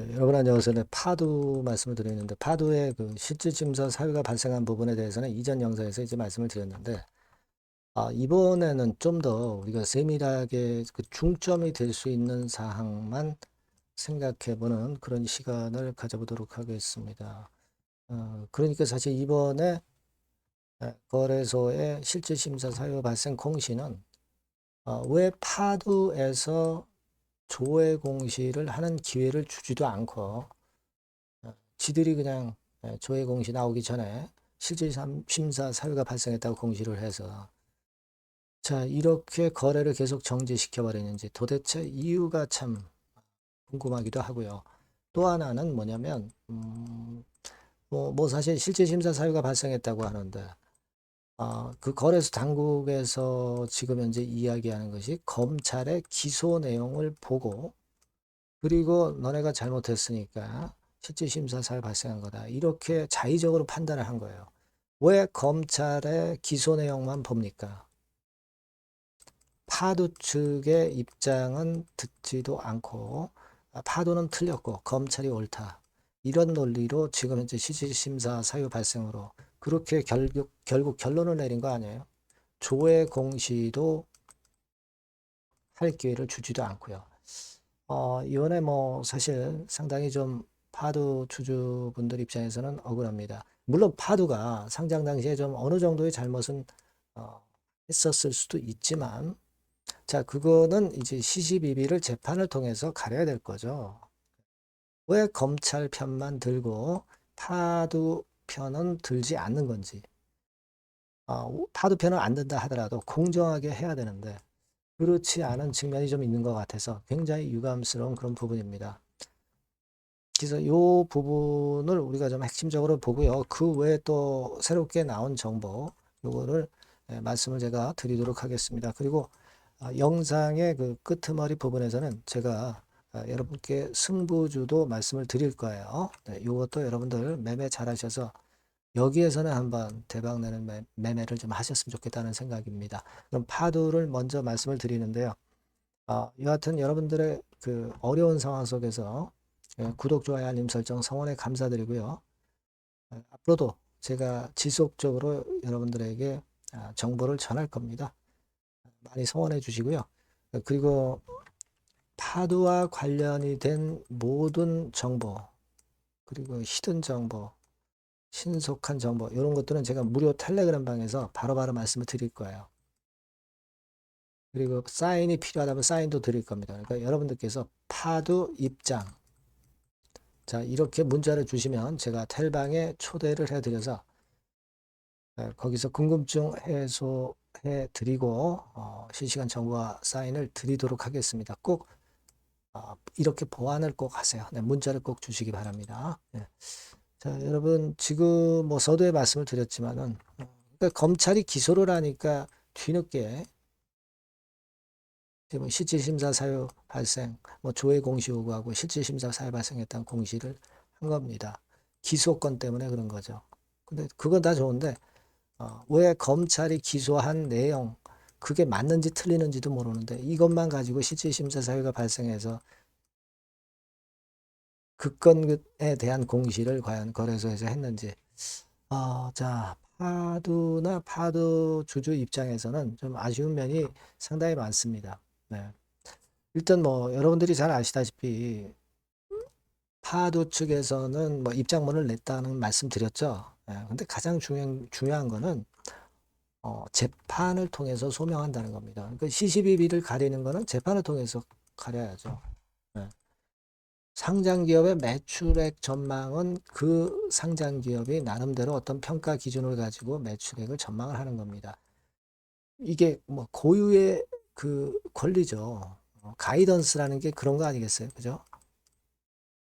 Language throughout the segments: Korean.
네, 여러분 안녕하세요. 네, 파도 말씀을 드리는데 파도의 그 실질심사 사유가 발생한 부분에 대해서는 이전 영상에서 이제 말씀을 드렸는데 아, 이번에는 좀 더 우리가 세밀하게 그 중점이 될 수 있는 사항만 생각해보는 그런 시간을 가져보도록 하겠습니다. 어, 그러니까 사실 이번에 에, 거래소의 실질심사 사유 발생 공시는 어, 왜 파도에서 조회 공시를 하는 기회를 주지도 않고 어, 지들이 그냥 예, 조회 공시 나오기 전에 실질 심- 심사 사유가 발생했다고 공시를 해서 자 이렇게 거래를 계속 정지시켜 버리는지 도대체 이유가 참 궁금하기도 하고요. 또 하나는 뭐냐면 음, 뭐, 뭐 사실 실질 심사 사유가 발생했다고 하는데 아, 그 거래소 당국에서 지금 현재 이야기하는 것이 검찰의 기소 내용을 보고 그리고 너네가 잘못했으니까 실질 심사 사유 발생한 거다. 이렇게 자의적으로 판단을 한 거예요. 왜 검찰의 기소 내용만 봅니까? 파도 측의 입장은 듣지도 않고 아, 파도는 틀렸고 검찰이 옳다. 이런 논리로 지금 현재 실질 심사 사유 발생으로 그렇게 결국, 결국 결론을 내린 거 아니에요? 조회 공시도 할 기회를 주지도 않고요. 어, 이번에 뭐 사실 상당히 좀 파도 주주분들 입장에서는 억울합니다. 물론 파도가 상장 당시에 좀 어느 정도의 잘못은 어, 했었을 수도 있지만 자, 그거는 이제 시시비비를 재판을 통해서 가려야 될 거죠. 왜 검찰 편만 들고 파도 편은 들지 않는 건지. 아, 파도 편은 안 든다 하더라도 공정하게 해야 되는데 그렇지 않은 측면이 좀 있는 것 같아서 굉장히 유감스러운 그런 부분입니다. 그래서 이 부분을 우리가 좀 핵심적으로 보고요. 그 외에 또 새롭게 나온 정보, 요거를 예, 말씀을 제가 드리도록 하겠습니다. 그리고 아, 영상의 그 끄트머리 부분에서는 제가 아, 여러분께 승부주도 말씀을 드릴 거예요. 네, 이것도 여러분들 매매 잘 하셔서 여기에서는 한번 대박 내는 매, 매매를 좀 하셨으면 좋겠다는 생각입니다. 그럼 파도를 먼저 말씀을 드리는데요. 아, 여하튼 여러분들의 그 어려운 상황 속에서 예, 구독, 좋아요, 알림 설정 성원에 감사드리고요. 아, 앞으로도 제가 지속적으로 여러분들에게 아, 정보를 전할 겁니다. 많이 성원해 주시고요. 그리고 파도와 관련이 된 모든 정보, 그리고 히든 정보, 신속한 정보, 이런 것들은 제가 무료 텔레그램 방에서 바로 바로 말씀을 드릴 거예요. 그리고 사인이 필요하다면 사인도 드릴 겁니다. 그러니까 여러분들께서 파도 입장, 자, 이렇게 문자를 주시면 제가 텔방에 초대를 해드려서 에, 거기서 궁금증 해소해 드리고 어, 실시간 정보와 사인을 드리도록 하겠습니다. 꼭 어, 이렇게 보완을 꼭 하세요. 네, 문자를 꼭 주시기 바랍니다. 네. 자, 여러분 지금 뭐 서두에 말씀을 드렸지만은 어, 그러니까 검찰이 기소를 하니까 뒤늦게 지금 실질심사 사유 발생, 뭐 조회 공시 요구하고 실질심사 사유 발생했다는 공시를 한 겁니다. 기소권 때문에 그런 거죠. 근데 그건 다 좋은데 어, 왜 검찰이 기소한 내용 그게 맞는지 틀리는지도 모르는데 이것만 가지고 실질심사 사유가 발생해서 그 건에 대한 공시를 과연 거래소에서 했는지 어, 자 파도나 파도 주주 입장에서는 좀 아쉬운 면이 상당히 많습니다. 네. 일단 뭐 여러분들이 잘 아시다시피 파도 측에서는 뭐 입장문을 냈다는 말씀 드렸죠. 예, 근데 가장 중요한, 중요한 거는 어, 재판을 통해서 소명한다는 겁니다. 그러니까 시시비비를 가리는 거는 재판을 통해서 가려야죠. 예. 상장 기업의 매출액 전망은 그 상장 기업이 나름대로 어떤 평가 기준을 가지고 매출액을 전망을 하는 겁니다. 이게 뭐 고유의 그 권리죠. 어, 가이던스라는 게 그런 거 아니겠어요? 그죠?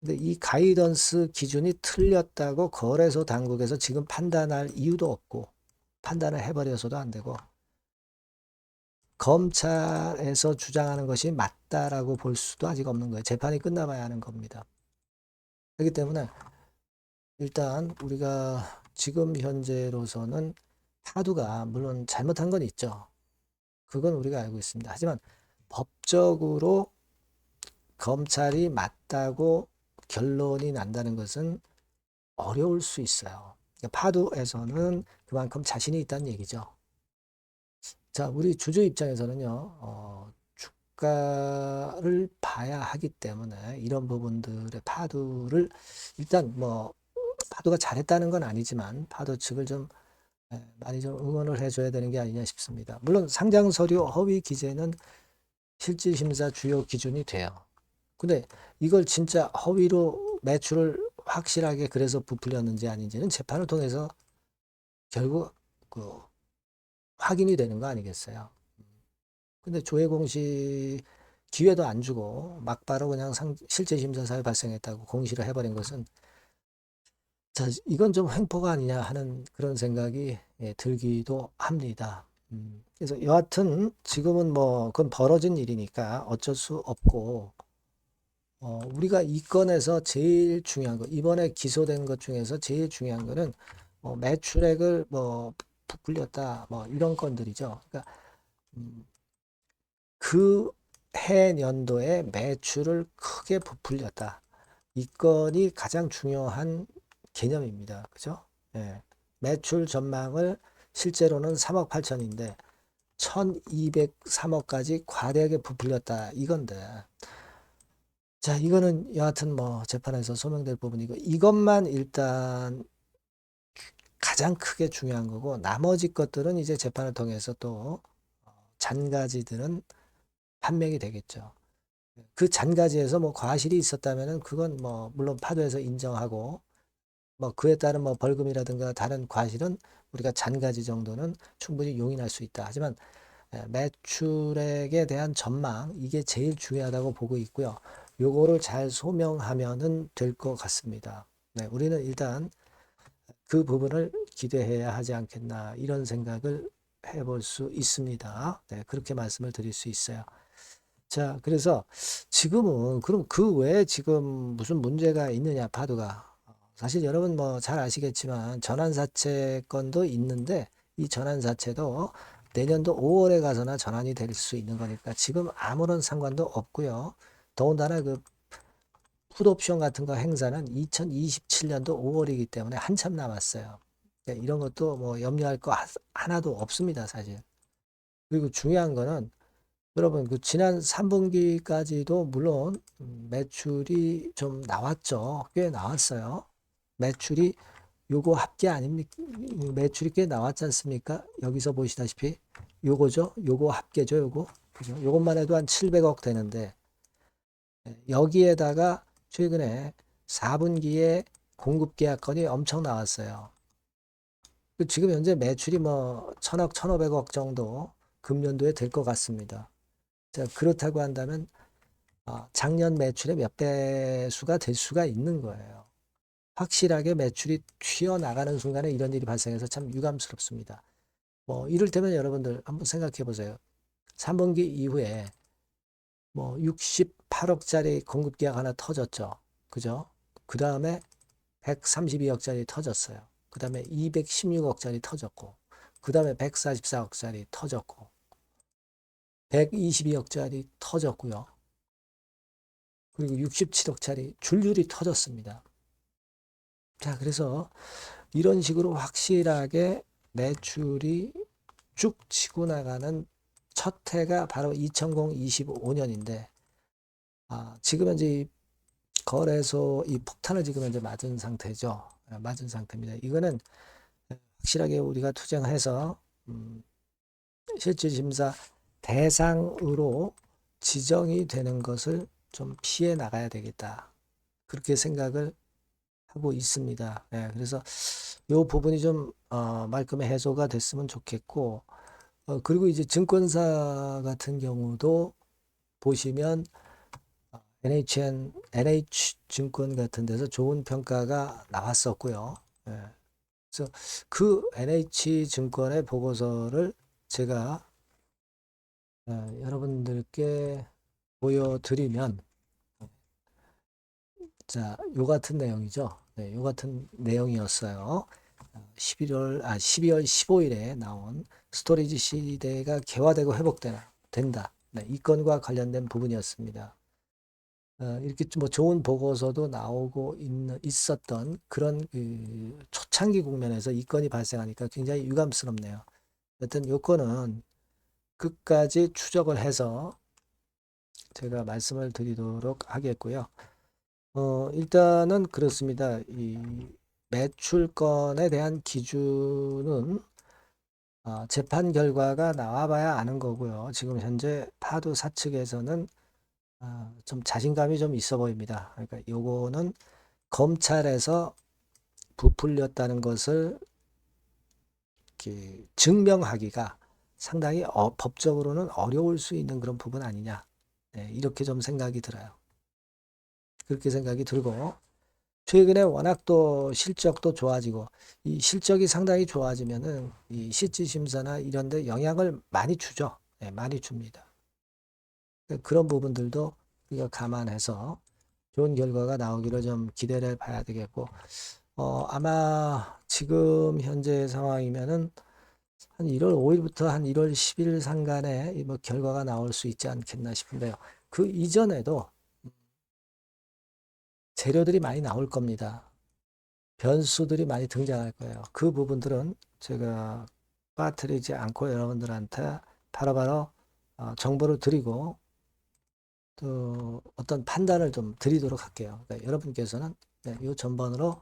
근데 이 가이던스 기준이 틀렸다고 거래소 당국에서 지금 판단할 이유도 없고 판단을 해버려서도 안 되고 검찰에서 주장하는 것이 맞다라고 볼 수도 아직 없는 거예요. 재판이 끝나봐야 하는 겁니다. 그렇기 때문에 일단 우리가 지금 현재로서는 파두가 물론 잘못한 건 있죠. 그건 우리가 알고 있습니다. 하지만 법적으로 검찰이 맞다고 결론이 난다는 것은 어려울 수 있어요. 그러니까 파도에서는 그만큼 자신이 있다는 얘기죠. 자, 우리 주주 입장에서는요, 어, 주가를 봐야 하기 때문에 이런 부분들의 파도를 일단 뭐 파도가 잘했다는 건 아니지만 파도 측을 좀 예, 많이 좀 응원을 해줘야 되는 게 아니냐 싶습니다. 물론 상장 서류 허위 기재는 실질 심사 주요 기준이 돼요. 근데 이걸 진짜 허위로 매출을 확실하게 그래서 부풀렸는지 아닌지는 재판을 통해서 결국 그 확인이 되는 거 아니겠어요? 근데 조회 공시 기회도 안 주고 막바로 그냥 상, 실제 심사 사유 발생했다고 공시를 해버린 것은 자, 이건 좀 횡포가 아니냐 하는 그런 생각이 예, 들기도 합니다. 음, 그래서 여하튼 지금은 뭐 그건 벌어진 일이니까 어쩔 수 없고 어, 우리가 이 건에서 제일 중요한 거 이번에 기소된 것 중에서 제일 중요한 거는 뭐 매출액을 뭐 부풀렸다 뭐 이런 건들이죠. 그러니까 음, 그 해년도에 매출을 크게 부풀렸다. 이 건이 가장 중요한 개념입니다. 그죠? 예. 매출 전망을 실제로는 3억 8천인데 1203억까지 과대하게 부풀렸다 이건데 자 이거는 여하튼 뭐 재판에서 소명될 부분이고 이것만 일단 가장 크게 중요한 거고 나머지 것들은 이제 재판을 통해서 또 잔가지들은 판명이 되겠죠. 그 잔가지에서 뭐 과실이 있었다면은 그건 뭐 물론 파도에서 인정하고 뭐 그에 따른 뭐 벌금이라든가 다른 과실은 우리가 잔가지 정도는 충분히 용인할 수 있다. 하지만 예, 매출액에 대한 전망 이게 제일 중요하다고 보고 있고요. 요거를 잘 소명하면은 될 것 같습니다. 네, 우리는 일단 그 부분을 기대해야 하지 않겠나 이런 생각을 해볼 수 있습니다. 네, 그렇게 말씀을 드릴 수 있어요. 자, 그래서 지금은 그럼 그 외에 지금 무슨 문제가 있느냐 파도가 사실 여러분 뭐 잘 아시겠지만 전환사채 건도 있는데 이 전환사채도 내년도 5월에 가서나 전환이 될 수 있는 거니까 지금 아무런 상관도 없고요. 더군다나 그 풋옵션 같은 거 행사는 2027년도 5월이기 때문에 한참 남았어요. 그러니까 이런 것도 뭐 염려할 거 하- 하나도 없습니다, 사실. 그리고 중요한 거는 여러분 그 지난 3분기까지도 물론 음, 매출이 좀 나왔죠. 꽤 나왔어요. 매출이 요거 합계 아닙니까? 매출이 꽤 나왔지 않습니까? 여기서 보시다시피 요거죠. 요거 합계죠. 요거. 그죠? 요것만 해도 한 700억 되는데 예, 여기에다가 최근에 4분기에 공급 계약건이 엄청 나왔어요. 그 지금 현재 매출이 뭐 천억, 천오백억 정도 금년도에 될 것 같습니다. 자, 그렇다고 한다면 어, 작년 매출의 몇 배수가 될 수가 있는 거예요. 확실하게 매출이 튀어나가는 순간에 이런 일이 발생해서 참 유감스럽습니다. 뭐 이를테면 여러분들 한번 생각해 보세요. 3분기 이후에 뭐 68억짜리 공급 계약 하나 터졌죠. 그죠? 그 다음에 132억짜리 터졌어요. 그 다음에 216억짜리 터졌고, 그 다음에 144억짜리 터졌고, 122억짜리 터졌고요. 그리고 67억짜리 줄줄이 터졌습니다. 자, 그래서 이런 식으로 확실하게 매출이 쭉 치고 나가는 첫 해가 바로 2025년인데, 아, 지금 현재 이 거래소 이 폭탄을 지금 현재 맞은 상태죠. 아, 맞은 상태입니다. 이거는 확실하게 우리가 투쟁해서 음, 실질 심사 대상으로 지정이 되는 것을 좀 피해 나가야 되겠다. 그렇게 생각을 하고 있습니다. 예, 그래서 이 부분이 좀 어, 말끔히 해소가 됐으면 좋겠고 어, 그리고 이제 증권사 같은 경우도 보시면 어, NHN, NH증권 같은 데서 좋은 평가가 나왔었고요. 예, 그래서 그 NH증권의 보고서를 제가 어, 여러분들께 보여드리면 자, 요 같은 내용이죠. 네, 요 같은 내용이었어요. 11월, 아, 12월 15일에 나온 스토리지 시대가 개화되고 회복되나, 된다. 네, 이 건과 관련된 부분이었습니다. 어, 이렇게 뭐 좋은 보고서도 나오고 있는, 있었던 그런 그 초창기 국면에서 이 건이 발생하니까 굉장히 유감스럽네요. 여튼 요 건은 끝까지 추적을 해서 제가 말씀을 드리도록 하겠고요. 어, 일단은 그렇습니다. 이 매출권에 대한 기준은 어, 재판 결과가 나와봐야 아는 거고요. 지금 현재 파도 사측에서는 어, 좀 자신감이 좀 있어 보입니다. 그러니까 요거는 검찰에서 부풀렸다는 것을 이렇게 증명하기가 상당히 어, 법적으로는 어려울 수 있는 그런 부분 아니냐. 네, 이렇게 좀 생각이 들어요. 그렇게 생각이 들고 최근에 워낙 또 실적도 좋아지고 이 실적이 상당히 좋아지면은 이 실질 심사나 이런 데 영향을 많이 주죠. 네, 많이 줍니다. 그런 부분들도 우리가 감안해서 좋은 결과가 나오기를 좀 기대를 봐야 되겠고 어, 아마 지금 현재 상황이면은 한 1월 5일부터 한 1월 10일 상간에 이뭐 결과가 나올 수 있지 않겠나 싶은데요. 그 이전에도 재료들이 많이 나올 겁니다. 변수들이 많이 등장할 거예요. 그 부분들은 제가 빠뜨리지 않고 여러분들한테 바로바로 어, 정보를 드리고 또 어떤 판단을 좀 드리도록 할게요. 그러니까 여러분께서는 네, 이 전번으로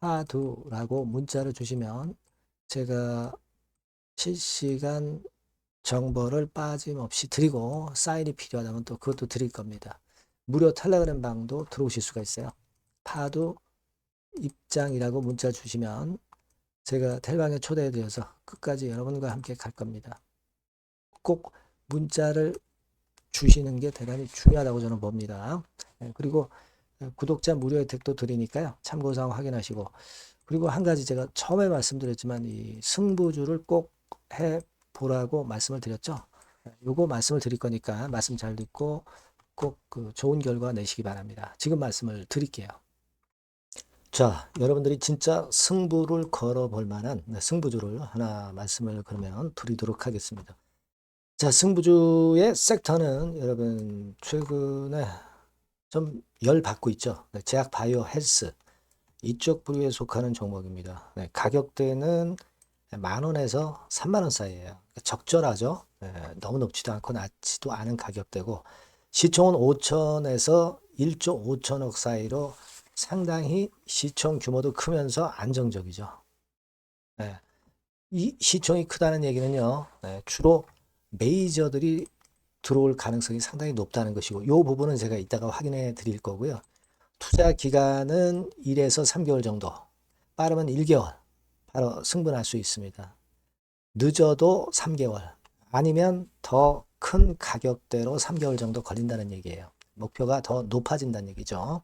하두라고 문자를 주시면 제가 실시간 정보를 빠짐없이 드리고 사인이 필요하다면 또 그것도 드릴 겁니다. 무료 텔레그램 방도 들어오실 수가 있어요. 파도 입장이라고 문자 주시면 제가 텔방에 초대해 드려서 끝까지 여러분과 함께 갈 겁니다. 꼭 문자를 주시는 게 대단히 중요하다고 저는 봅니다. 예, 그리고 구독자 무료 혜택도 드리니까요. 참고사항 확인하시고 그리고 한 가지 제가 처음에 말씀드렸지만 이 승부주를 꼭 해 보라고 말씀을 드렸죠. 예, 요거 말씀을 드릴 거니까 말씀 잘 듣고 꼭 그 좋은 결과 내시기 바랍니다. 지금 말씀을 드릴게요. 자, 여러분들이 진짜 승부를 걸어볼 만한 네, 승부주를 하나 말씀을 그러면 드리도록 하겠습니다. 자, 승부주의 섹터는 여러분 최근에 좀 열 받고 있죠. 네, 제약 바이오 헬스 이쪽 부류에 속하는 종목입니다. 네, 가격대는 만 원에서 3만 원 사이에요. 적절하죠. 네, 너무 높지도 않고 낮지도 않은 가격대고 시총은 5천에서 1조 5천억 사이로 상당히 시총 규모도 크면서 안정적이죠. 네, 이 시총이 크다는 얘기는요. 네, 주로 메이저들이 들어올 가능성이 상당히 높다는 것이고 이 부분은 제가 이따가 확인해 드릴 거고요. 투자 기간은 1에서 3개월 정도, 빠르면 1개월 바로 승분할 수 있습니다. 늦어도 3개월, 아니면 더 큰 가격대로 3개월 정도 걸린다는 얘기예요. 목표가 더 높아진다는 얘기죠.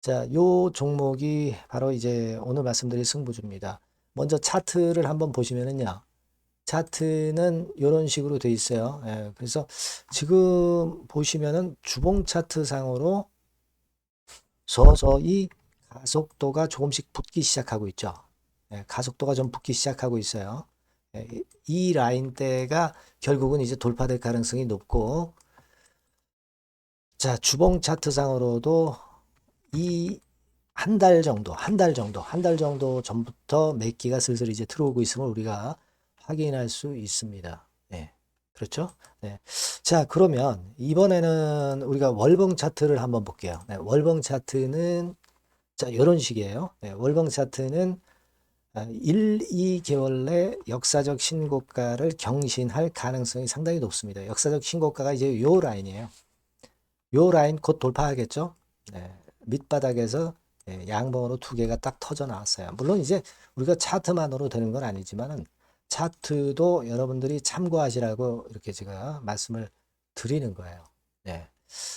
자, 요 종목이 바로 이제 오늘 말씀드릴 승부주입니다. 먼저 차트를 한번 보시면은요. 차트는 이런 식으로 돼 있어요. 예, 그래서 지금 보시면은 주봉 차트 상으로 서서히 가속도가 조금씩 붙기 시작하고 있죠. 예, 가속도가 좀 붙기 시작하고 있어요. 예, 이 라인대가 결국은 이제 돌파될 가능성이 높고 자 주봉 차트 상으로도 이 한 달 정도, 한 달 정도, 한 달 정도 전부터 매기가 슬슬 이제 들어오고 있음을 우리가 확인할 수 있습니다. 네. 그렇죠? 네. 자, 그러면 이번에는 우리가 월봉 차트를 한번 볼게요. 네, 월봉 차트는 자, 이런 식이에요. 네, 월봉 차트는 1, 2개월 내 역사적 신고가를 경신할 가능성이 상당히 높습니다. 역사적 신고가가 이제 요 라인이에요. 요 라인 곧 돌파하겠죠? 네, 밑바닥에서 네, 양봉으로 두 개가 딱 터져 나왔어요. 물론 이제 우리가 차트만으로 되는 건 아니지만은 차트도 여러분들이 참고하시라고 이렇게 제가 말씀을 드리는 거예요. 네.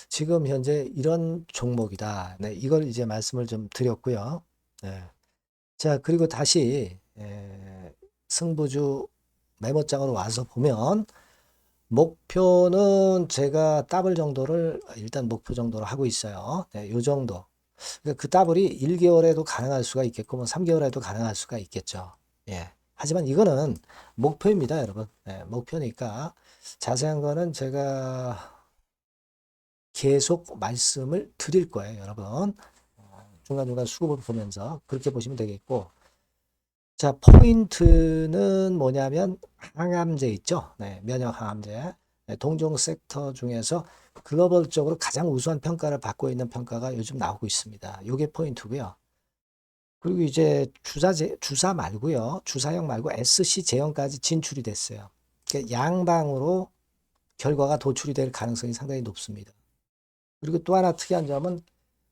지금 현재 이런 종목이다. 네, 이걸 이제 말씀을 좀 드렸고요. 네. 자, 그리고 다시 에, 승부주 메모장으로 와서 보면 목표는 제가 더블 정도를 일단 목표 정도로 하고 있어요. 네, 요 정도. 그러니까 그 더블이 1개월에도 가능할 수가 있겠고 뭐 3개월에도 가능할 수가 있겠죠. 예. 하지만 이거는 목표입니다, 여러분. 네, 목표니까 자세한 거는 제가 계속 말씀을 드릴 거예요, 여러분. 어, 중간중간 수급을 보면서 그렇게 보시면 되겠고. 자, 포인트는 뭐냐면 항암제 있죠. 네, 면역 항암제. 네, 동종 섹터 중에서 글로벌적으로 가장 우수한 평가를 받고 있는 평가가 요즘 나오고 있습니다. 요게 포인트고요. 그리고 이제 주사 제, 주사 말고요. 주사형 말고 SC 제형까지 진출이 됐어요. 그러니까 양방으로 결과가 도출이 될 가능성이 상당히 높습니다. 그리고 또 하나 특이한 점은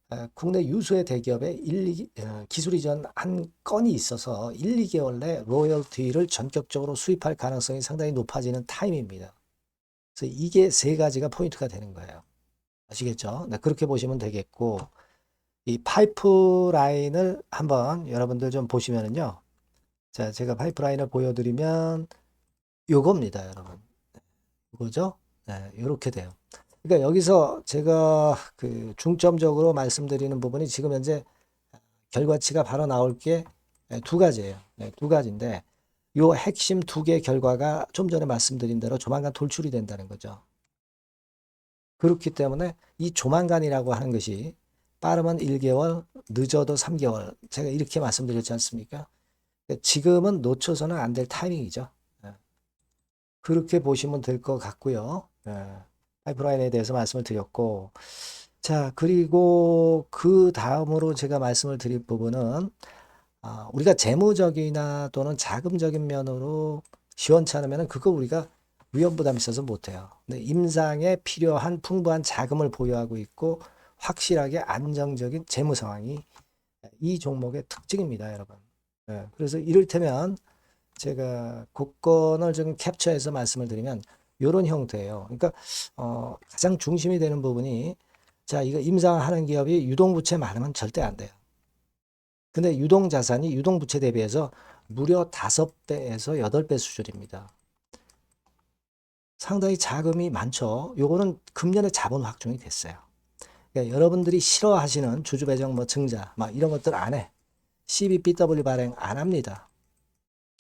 어, 국내 유수의 대기업에 1, 2, 어, 기술 이전 한 건이 있어서 1, 2개월 내 로열티를 전격적으로 수입할 가능성이 상당히 높아지는 타임입니다. 그래서 이게 세 가지가 포인트가 되는 거예요. 아시겠죠? 네, 그렇게 보시면 되겠고 이 파이프라인을 한번 여러분들 좀 보시면은요. 자, 제가 파이프라인을 보여드리면 요겁니다, 여러분. 이거죠? 네, 요렇게 돼요. 그러니까 여기서 제가 그 중점적으로 말씀드리는 부분이 지금 현재 결과치가 바로 나올 게 두 가지예요. 네, 두 가지인데 요 핵심 두개 결과가 좀 전에 말씀드린 대로 조만간 돌출이 된다는 거죠. 그렇기 때문에 이 조만간이라고 하는 것이 빠르면 1개월, 늦어도 3개월. 제가 이렇게 말씀드렸지 않습니까? 지금은 놓쳐서는 안 될 타이밍이죠. 예. 그렇게 보시면 될 것 같고요. 예. 파이프라인에 대해서 말씀을 드렸고, 자, 그리고 그 다음으로 제가 말씀을 드릴 부분은, 아, 우리가 재무적이나 또는 자금적인 면으로 시원치 않으면 그거 우리가 위험 부담이 있어서 못해요. 근데 임상에 필요한 풍부한 자금을 보유하고 있고, 확실하게 안정적인 재무 상황이 이 종목의 특징입니다, 여러분. 예, 그래서 이를테면 제가 국권을 좀 캡처해서 말씀을 드리면 이런 형태예요. 그러니까 어, 가장 중심이 되는 부분이 자 이거 임상하는 기업이 유동부채 많으면 절대 안 돼요. 근데 유동자산이 유동부채 대비해서 무려 5배에서 8배 수준입니다. 상당히 자금이 많죠. 요거는 금년에 자본 확정이 됐어요. 그러니까 여러분들이 싫어하시는 주주 배정 뭐 증자 막 이런 것들 안 해. CBBW 발행 안 합니다.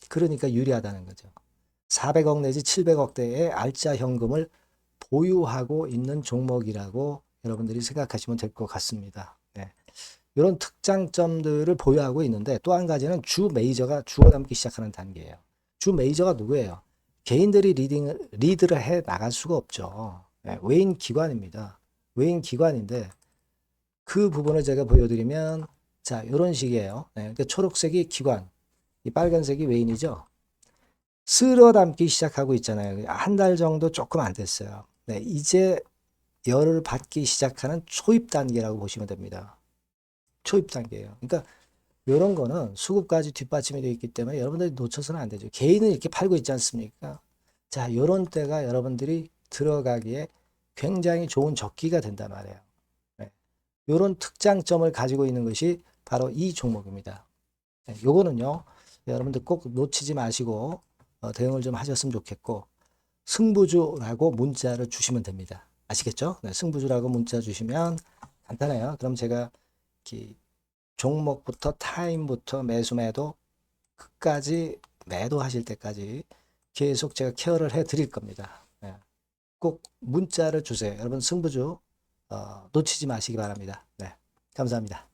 그러니까 유리하다는 거죠. 400억 내지 700억대의 알짜 현금을 보유하고 있는 종목이라고 여러분들이 생각하시면 될 것 같습니다. 네. 이런 특장점들을 보유하고 있는데 또 한 가지는 주 메이저가 주워 담기 시작하는 단계예요. 주 메이저가 누구예요? 개인들이 리딩, 리드를 해 나갈 수가 없죠. 네. 외인 기관입니다. 외인 기관인데 그 부분을 제가 보여드리면 자 이런 식이에요. 네, 그러니까 초록색이 기관, 이 빨간색이 외인이죠. 쓸어 담기 시작하고 있잖아요. 한 달 정도 조금 안 됐어요. 네, 이제 열을 받기 시작하는 초입 단계라고 보시면 됩니다. 초입 단계예요. 그러니까 이런 거는 수급까지 뒷받침이 되어 있기 때문에 여러분들이 놓쳐서는 안 되죠. 개인은 이렇게 팔고 있지 않습니까? 자, 이런 때가 여러분들이 들어가기에 굉장히 좋은 적기가 된단 말이에요. 네. 이런 특장점을 가지고 있는 것이 바로 이 종목입니다. 네. 요거는요, 여러분들 꼭 놓치지 마시고 어, 대응을 좀 하셨으면 좋겠고 승부주라고 문자를 주시면 됩니다. 아시겠죠? 네, 승부주라고 문자 주시면 간단해요. 그럼 제가 이렇게 종목부터 타임부터 매수 매도 끝까지 매도하실 때까지 계속 제가 케어를 해 드릴 겁니다. 네. 꼭 문자를 주세요. 여러분 승부주 어, 놓치지 마시기 바랍니다. 네, 감사합니다.